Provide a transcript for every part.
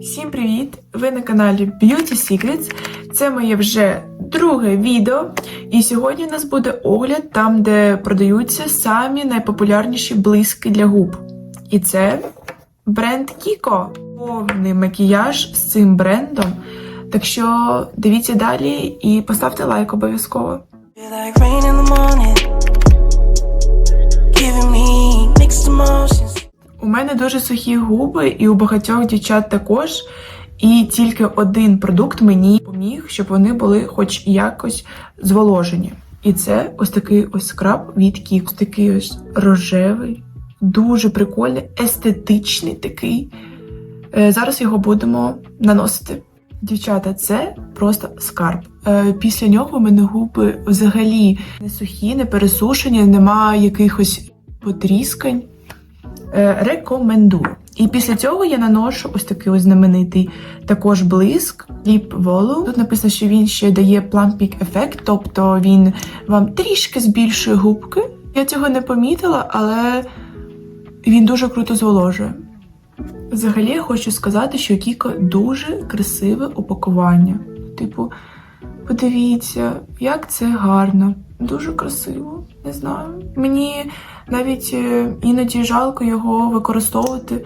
Всім привіт! Ви на каналі Beauty Secrets. Це моє вже друге відео. І сьогодні у нас буде огляд там, де продаються самі найпопулярніші блиски для губ. І це бренд Kiko. Повний макіяж з цим брендом. Так що дивіться далі і поставте лайк обов'язково. Like мене дуже сухі губи, і у багатьох дівчат також. І тільки один продукт мені поміг, щоб вони були хоч якось зволожені. І це ось такий ось скраб від Кік. Такий ось рожевий, дуже прикольний, естетичний такий. Е, Зараз його будемо наносити. Дівчата, це просто скарб. Е, Після нього у мене губи взагалі не сухі, не пересушені, немає якихось потріскань. Е, Рекомендую. І після цього я наношу ось такий ось знаменитий також блиск Lip Volume. Тут написано, що він ще дає plumping ефект, тобто він вам трішки збільшує губки. Я цього не помітила, але він дуже круто зволожує. Взагалі я хочу сказати, що Кіко дуже красиве упакування. Типу, подивіться, як це гарно, дуже красиво. Не знаю. Мені навіть е, іноді жалко його використовувати,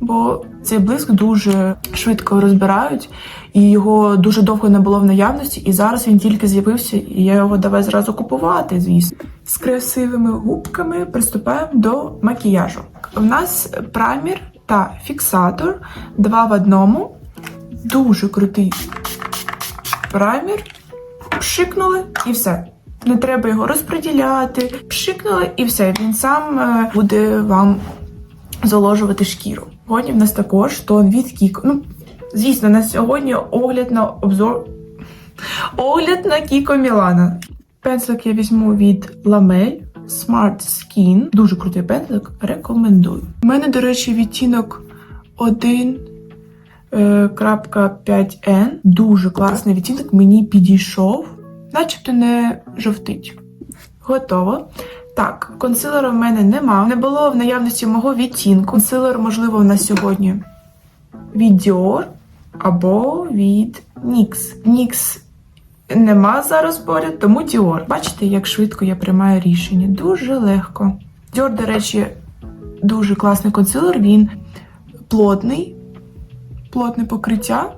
бо цей блиск дуже швидко розбирають, і його дуже довго не було в наявності, і зараз він тільки з'явився, і я його давай зразу купувати, звісно. З красивими губками приступаємо до макіяжу. У нас праймер та фіксатор два в одному. Дуже крутий праймер. Пшикнули і все. Не треба його розподіляти. Пшикнули і все. Він сам е, буде вам заложувати шкіру. Сьогодні в нас також тон від Кіко. Ну, звісно, на сьогодні огляд на обзор. Огляд на Кіко Мілана. Пензлик я візьму від Lamel Smart Skin. Дуже крутий пензлик. Рекомендую. У мене, до речі, відтінок 1 е, крапка 5N. Дуже класний відтінок. Мені підійшов. Начебто не жовтить. Готово. Так, консилера в мене нема. Не було в наявності мого відтінку. Консилер, можливо, у нас сьогодні від Dior або від NYX. NYX нема зараз поряд, тому Dior. Бачите, як швидко я приймаю рішення. Дуже легко. Dior, до речі, дуже класний консилер. Він плотний, плотне покриття,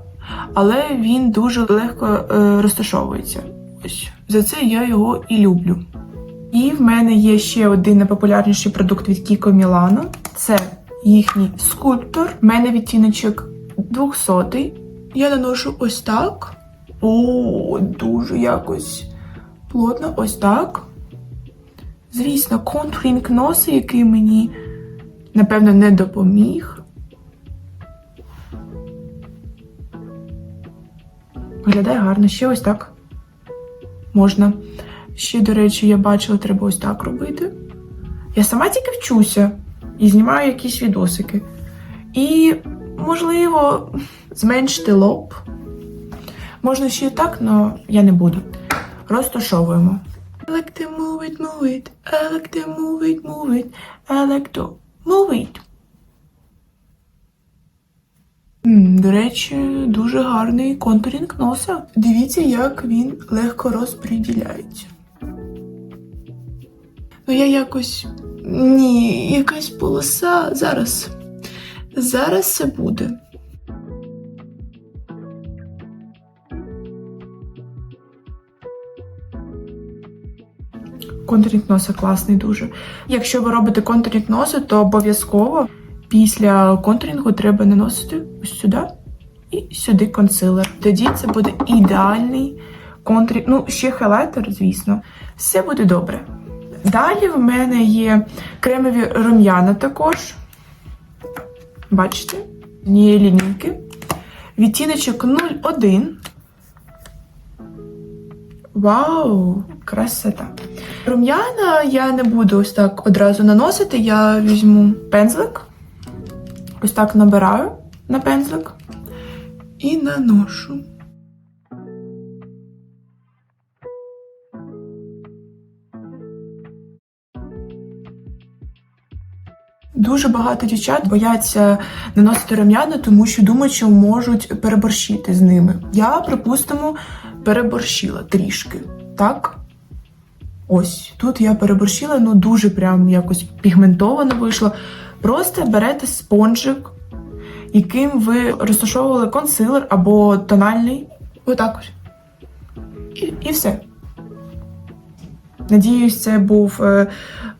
але він дуже легко е, розташовується. Ось за це я його і люблю. І в мене є ще один найпопулярніший продукт від Kiko Milano. Це їхній скульптор. У мене відтіночок 200. Я наношу ось так. О, дуже якось плотно, ось так. Звісно, контурінг носа, який мені, напевно, не допоміг. Виглядає гарно. Ще ось так можна. Ще, до речі, я бачила, треба ось так робити. Я сама тільки вчуся і знімаю якісь відосики. І, можливо, зменшити лоб. Можна ще і так, але я не буду. Розташовуємо. I like to move it, move it. I like to move it, move it. I like to move it. До речі, дуже гарний контурінг носа. Дивіться, як він легко розподіляється. Ну, я якось. Ні, якась полоса. Зараз. Зараз це буде. Контурінг носа класний дуже. Якщо ви робите контурінг носа, то обов'язково після контурінгу треба наносити ось сюди і сюди консилер. Тоді це буде ідеальний контурінг. Ну, ще хайлайтер, звісно. Все буде добре. Далі в мене є кремові рум'яна також. Бачите? Однієї лінійки. Відтіночок 01. Вау, красота. Рум'яна я не буду ось так одразу наносити. Я візьму пензлик. Ось так набираю на пензлик і наношу. Дуже багато дівчат бояться наносити рум'яна, тому що думають, що можуть переборщити з ними. Я, припустимо, переборщила трішки. Так? Ось тут я переборщила, ну дуже прям якось пігментовано вийшло. Просто берете спонжик, яким ви розташовували консилер або тональний. Отак ось. І, і все. Надіюсь, це був е,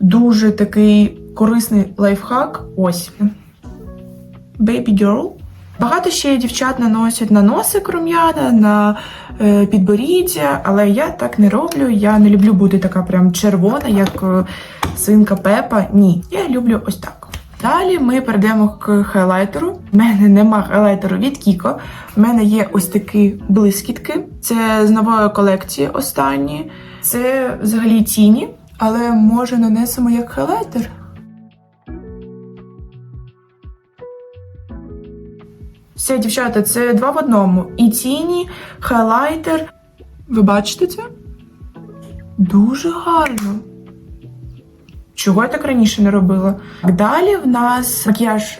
дуже такий корисний лайфхак. Ось. Baby girl. Багато ще дівчат наносять на носик рум'яна, на е, підборіддя, але я так не роблю. Я не люблю бути така прям червона, як е, свинка Пепа. Ні, я люблю ось так. Далі ми перейдемо к хайлайтеру. У мене нема хайлайтеру від Кіко. У мене є ось такі блискітки. Це з нової колекції останні. Це взагалі тіні, але може нанесемо як хайлайтер. Все, дівчата, це два в одному. І тіні, хайлайтер. Ви бачите це? Дуже гарно. Чого я так раніше не робила? Далі в нас макіяж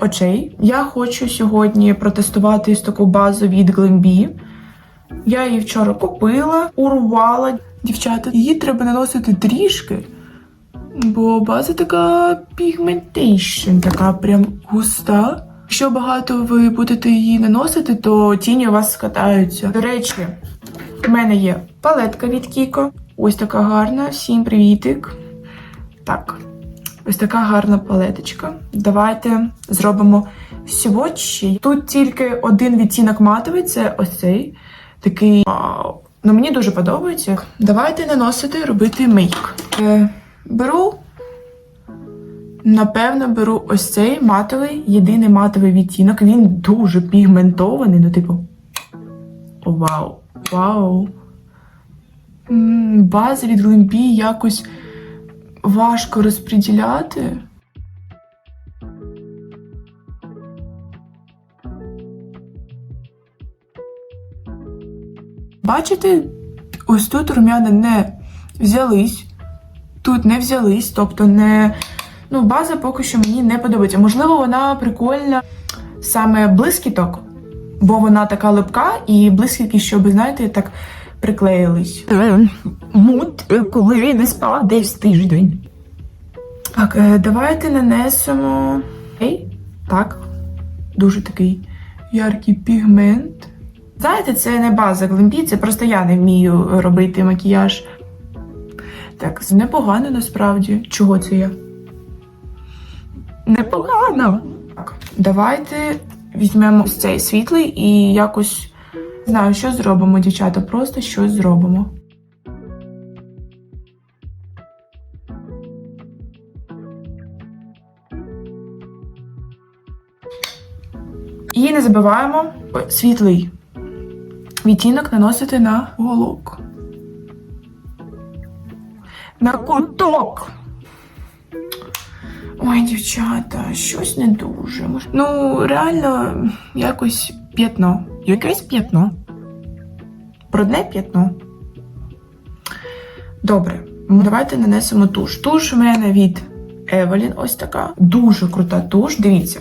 очей. Я хочу сьогодні протестувати ось таку базу від Glambi. Я її вчора купила, урвала. Дівчата, її треба наносити трішки, бо база така pigmentation, така прям густа. Якщо багато ви будете її наносити, то тіні у вас скатаються. До речі, в мене є палетка від Кіко. Ось така гарна. Всім привітик. Так, ось така гарна палеточка. Давайте зробимо сводчі. Тут тільки один відтінок матовий, це ось цей. Такий. Ну мені дуже подобається. Давайте наносити, робити мейк. Е, беру, напевно, беру ось цей матовий, єдиний матовий відтінок. Він дуже пігментований, ну, типу. О, вау! Вау! М, База від Глимпі якось важко розподіляти. Бачите, ось тут рум'яна не взялись, тут не взялись, тобто не. Ну, база поки що мені не подобається. Можливо, вона прикольна саме блискіток, бо вона така липка, і блискітки, щоб, знаєте, так приклеїлись. Мут, коли не спала десь тиждень. Так, е, давайте нанесемо. Ей, так. Дуже такий яркий пігмент. Знаєте, це не база Глембі, це просто я не вмію робити макіяж. Так, непогано насправді. Чого це я? Непогано. Так, давайте візьмемо ось цей світлий і якось знаю, що зробимо, дівчата. Просто щось зробимо. І не забуваємо світлий відтінок наносити на голок. На куток. Ой, дівчата, щось не дуже. Ну, реально, якось п'ятно. Якесь п'ятно. Брудне п'ятно. Добре, давайте нанесемо туш. Туш у мене від Evelyn, ось така. Дуже крута туш. Дивіться.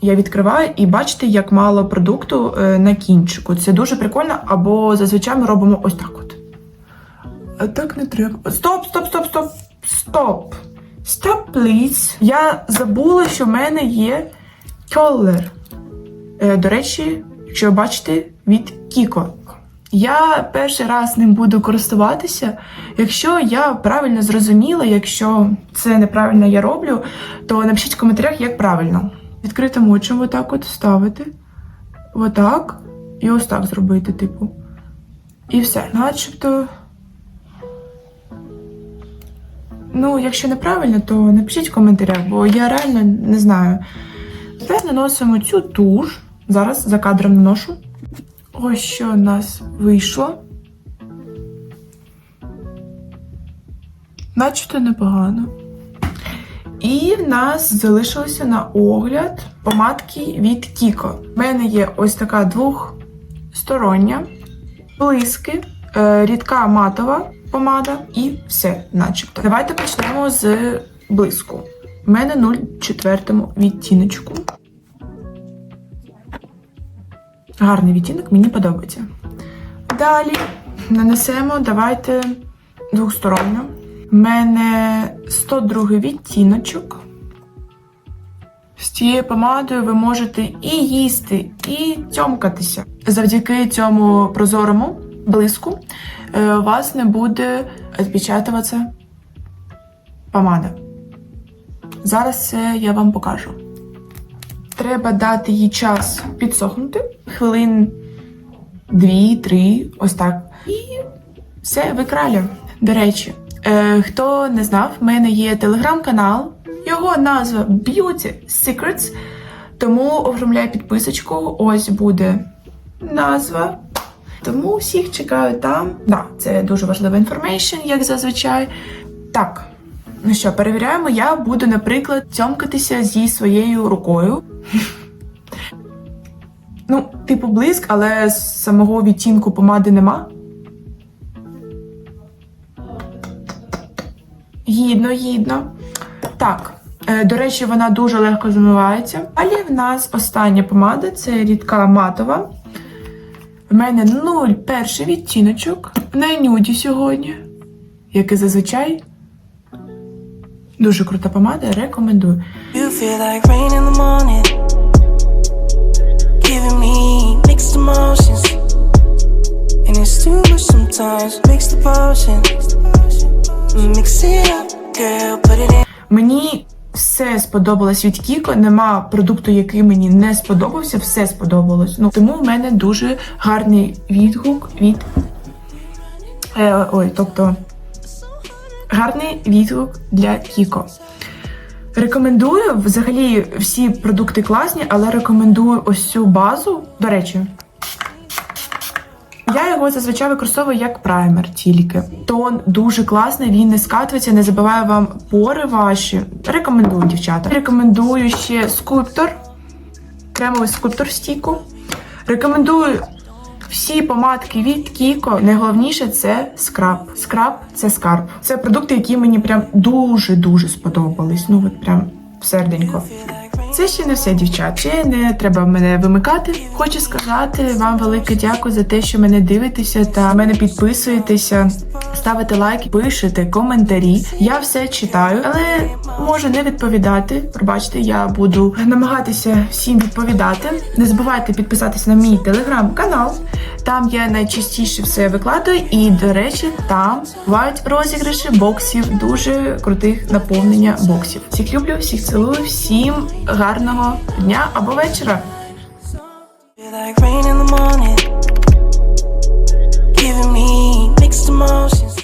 Я відкриваю і бачите, як мало продукту е, на кінчику. Це дуже прикольно, або зазвичай ми робимо ось так от. А так не треба. Стоп, стоп, стоп, стоп, стоп. Стоп, please. Я забула, що в мене є колер. Е, до речі, ви бачите, від Кіко. Я перший раз ним буду користуватися. Якщо я правильно зрозуміла, якщо це неправильно я роблю, то напишіть в коментарях, як правильно. Відкритим очем отак от ставити. Отак. І ось так зробити, типу. І все. Начебто. Ну, якщо неправильно, то напишіть в коментарях, бо я реально не знаю. Тепер наносимо цю туш. Зараз за кадром наношу. Ось що в нас вийшло. Начебто непогано. І в нас залишилося на огляд помадки від Кіко. У мене є ось така двохстороння, блиски, е, рідка матова помада і все, начебто. Давайте почнемо з блиску. У мене 0,4 відтіночку. Гарний відтінок, мені подобається. Далі нанесемо, давайте двохсторонньо. У мене 102 відтіночок. З цією помадою ви можете і їсти, і тьомкатися. Завдяки цьому прозорому блиску е, у вас не буде відпечатуватися помада. Зараз це я вам покажу. Треба дати їй час підсохнути, хвилин 2-3, ось так. І все, ви краля. До речі, е, хто не знав, в мене є телеграм-канал. Його назва Beauty Secrets. Тому оформляй підписочку. Ось буде назва. Тому всіх чекаю там. Да, це дуже важлива інформейшн, як зазвичай. Так, ну що, перевіряємо. Я буду, наприклад, цьомкатися зі своєю рукою. Ну, типу блиск, але самого відтінку помади нема. Гідно, гідно. Так, е, до речі, вона дуже легко змивається. Далі в нас остання помада це рідка матова. В мене 0 перший відтіночок на нюді сьогодні, як і зазвичай. Дуже крута помада, рекомендую. You feel like rain in the morning. Giving me mixed emotions. And it's too much sometimes. Mix the potion. Mix it up, girl. Put it in. Мені все сподобалось від Кіко. Нема продукту, який мені не сподобався, все сподобалось. Ну тому в мене дуже гарний відгук від. Е, ой, тобто гарний відгук для Кіко. Рекомендую взагалі всі продукти класні, але рекомендую ось цю базу. До речі, я його зазвичай використовую як праймер тільки. Тон дуже класний, він не скатується, не забиває вам пори ваші. Рекомендую, дівчата. Рекомендую ще скульптор, кремовий скульптор стійку. Рекомендую всі помадки від Кіко. Найголовніше це скраб. Скраб це скарб. Це продукти, які мені прям дуже-дуже сподобались. Ну от прям серденько. Це ще не все, дівчат. Ще не треба мене вимикати. Хочу сказати вам велике дякую за те, що мене дивитеся та мене підписуєтеся, ставите лайки, пишете коментарі. Я все читаю, але можу не відповідати. Пробачте, я буду намагатися всім відповідати. Не забувайте підписатися на мій телеграм-канал. Там я найчастіше все викладаю, і до речі, там бувають розіграші боксів, дуже крутих наповнення боксів. Всіх люблю, всіх цілую, всім гарного гарного дня або вечора. Giving me mixed emotions